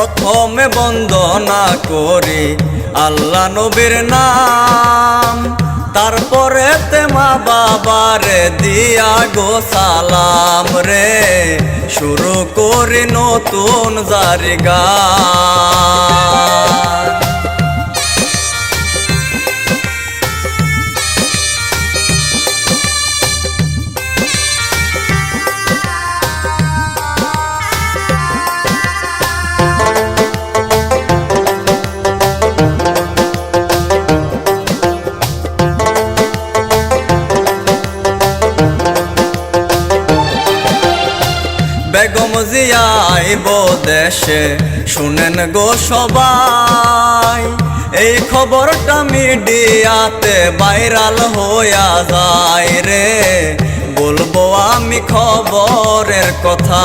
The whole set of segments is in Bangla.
প্রথমে বন্দনা করি আল্লাহ নবীর নাম। তারপরে তে মা বাবারে দিয়া গো সালাম রে। শুরু করি নতুন জারি বেগম জিয়াইব দেশে। শুনেন গো সবাই, এই খবরটা মিডিয়াতে ভাইরাল হইয়া যায় রে। বলব আমি খবরের কথা।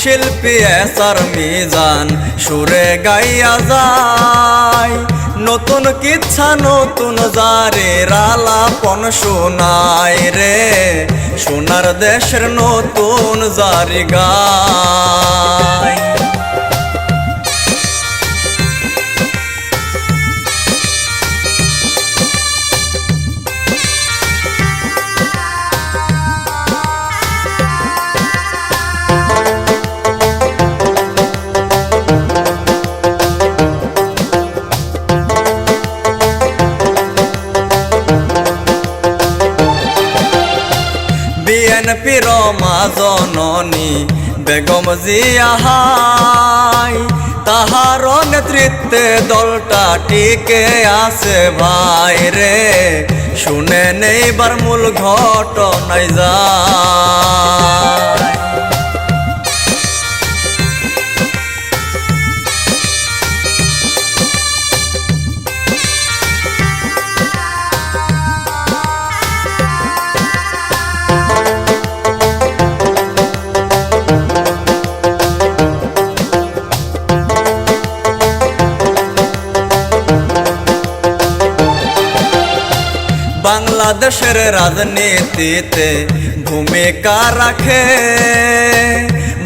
শিল্পী এসার মিজান, সুরে গাইয়া যায়। নতুন কিচ্ছা, নতুন জারে রালাপন শোনায় রে। সোনার দেশের নতুন জারি গাই বিএনপি রমা জননী বেগম জিয়াহাই তাহার নেতৃত্বে দলটা টিকে আছে ভাই রে। শুনে নেইবার মূল ঘটনায় যায়। বাংলাদেশের রাজনীতিতে ভূমিকা রাখে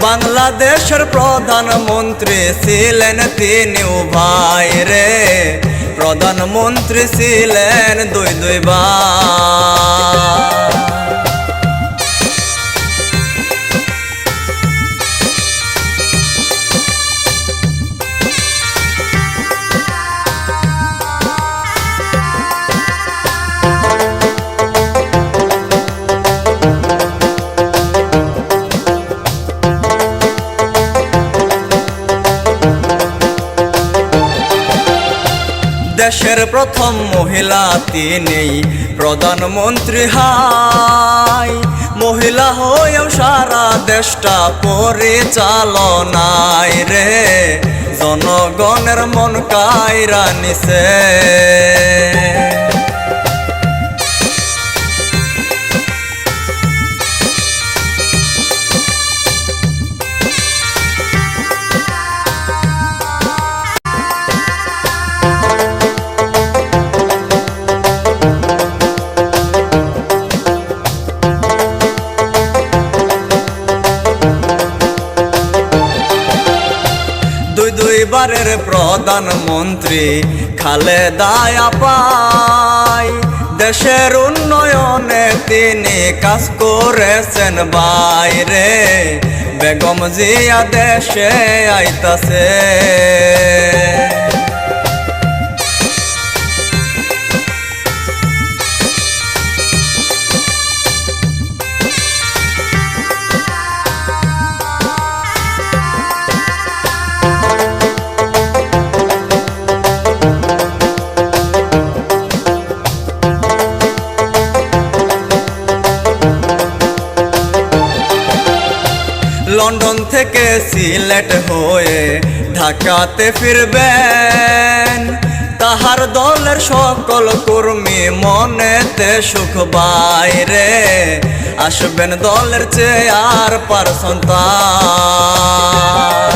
বাংলাদেশের প্রধানমন্ত্রী ছিলেন তিনি ভাই রে প্রধানমন্ত্রী ছিলেন দুই দুইবার দেশের প্রথম মহিলা তিনি প্রধানমন্ত্রী হাই। মহিলা হয়েও সারা দেশটা পরিচালনায় রে। জনগণের মন কায়রা নিছে দুইবারের প্রধানমন্ত্রী খালেদা পাই দেশের উন্নয়নে তিনি কাজ করেছেন বাইরে। বেগম জিয়া দেশে আইতাছে। সিলেট হয়ে ঢাকাতে ফিরবেন। তাহার দলের সকল কর্মী মনেতে সুখ বাইরে আসবেন দলের চেয়ার পার তাই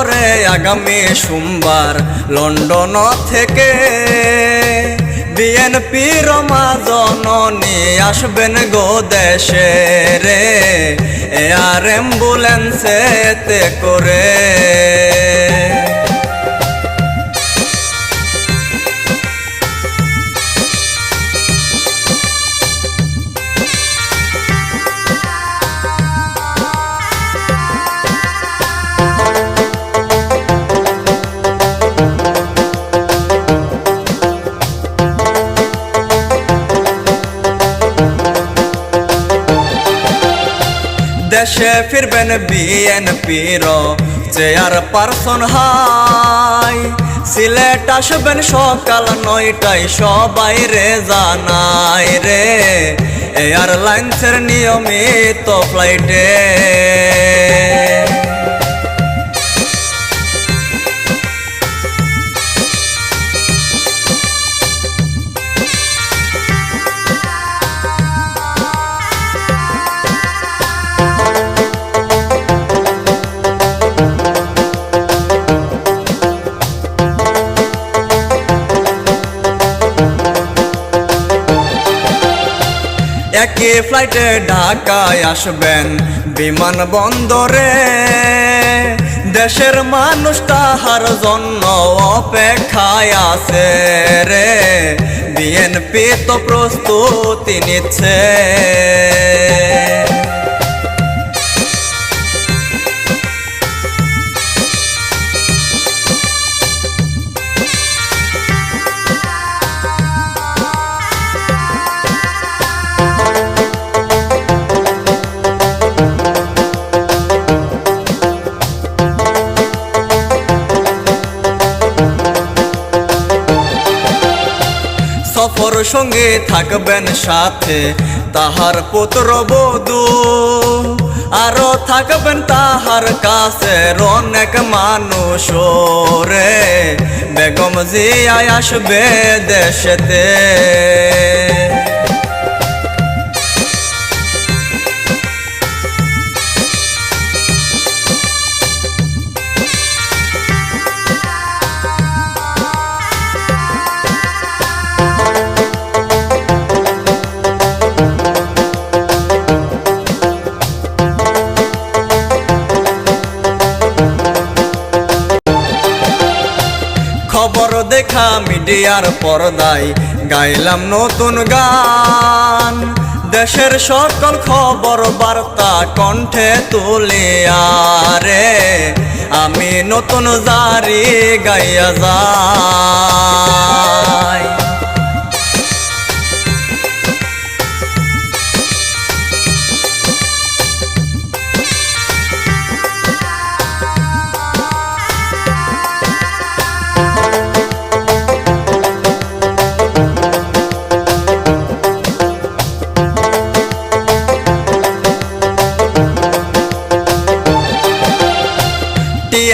পরে আগামী সোমবার লন্ডন থেকে। বিএনপি রমাজননী আসবেন গো দেশে রে। এয়ার অ্যাম্বুলেন্সেতে করে। দেশে ফিরবেন বিএনপির চেয়ার পারসন হাই, সিলেট আসবেন সকাল নয়টায়, সবাই রে জানাই রে, এয়ারলাইন্সের নিয়মিত ফ্লাইটে। একই ফ্লাইটে ঢাকায় আসবেন। বিমান বন্দরে দেশের মানুষ তাহার জন্য অপেক্ষায় আছে রে। বিএনপি তো প্রস্তুতি নিচ্ছে। সঙ্গে থাকবেন সাথে, তাহার পুত্র বধু। আরও থাকবেন তাহার কাছে অনেক মানুষ রে। বেগম জিয়া আসবে দেশেতে। দেখা মিডিয়ার পর্দায় গাইলাম নতুন গান। দেশের সকল খবর বার্তা কণ্ঠে তুলে আরে, আমি নতুন জারি গাইয়া যাই।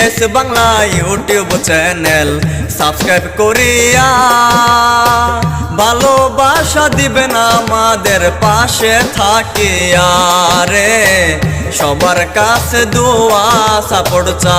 TS Bangla YouTube channel subscribe করিয়া ভালোবাসা দিবেন আমাদের পাশে থাকিয়া রে। সবার কাছে দোয়া সাপোর্ট চাই।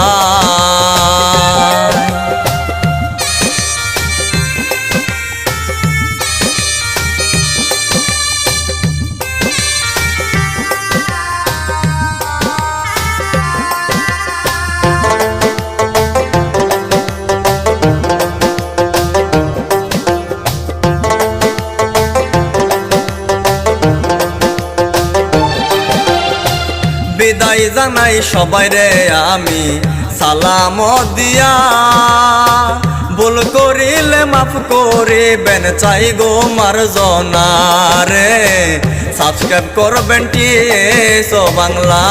জানাই জানাই সবাই রে আমি। সালাম দিয়া ভুল করিলে মাফ করিবেন, চাই গো মার জনারে সাবস্ক্রাইব করবেন টিএস বাংলা।